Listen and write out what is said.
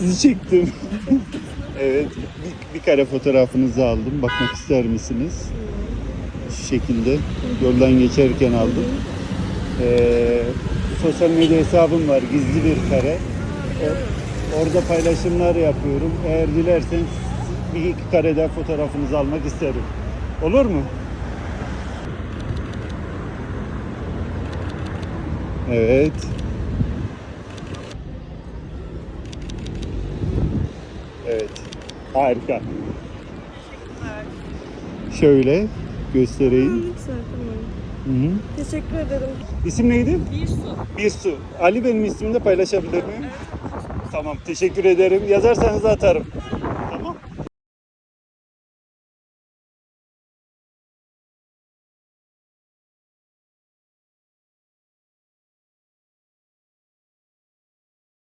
Sizi çektim. evet. Bir, bir kare fotoğrafınızı aldım. Bakmak ister misiniz? Şu şekilde. Yoldan geçerken aldım. Ee, sosyal medya hesabım var. Gizli bir kare. O- orada paylaşımlar yapıyorum. Eğer dilerseniz bir iki kare fotoğrafınızı almak isterim. Olur mu? Evet. Evet. Harika. Şöyle göstereyim. Hı hı. Teşekkür ederim. İsim neydi? Bir su. Bir su. Ali benim ismimi de paylaşabilir miyim? Tamam teşekkür ederim. Yazarsanız atarım.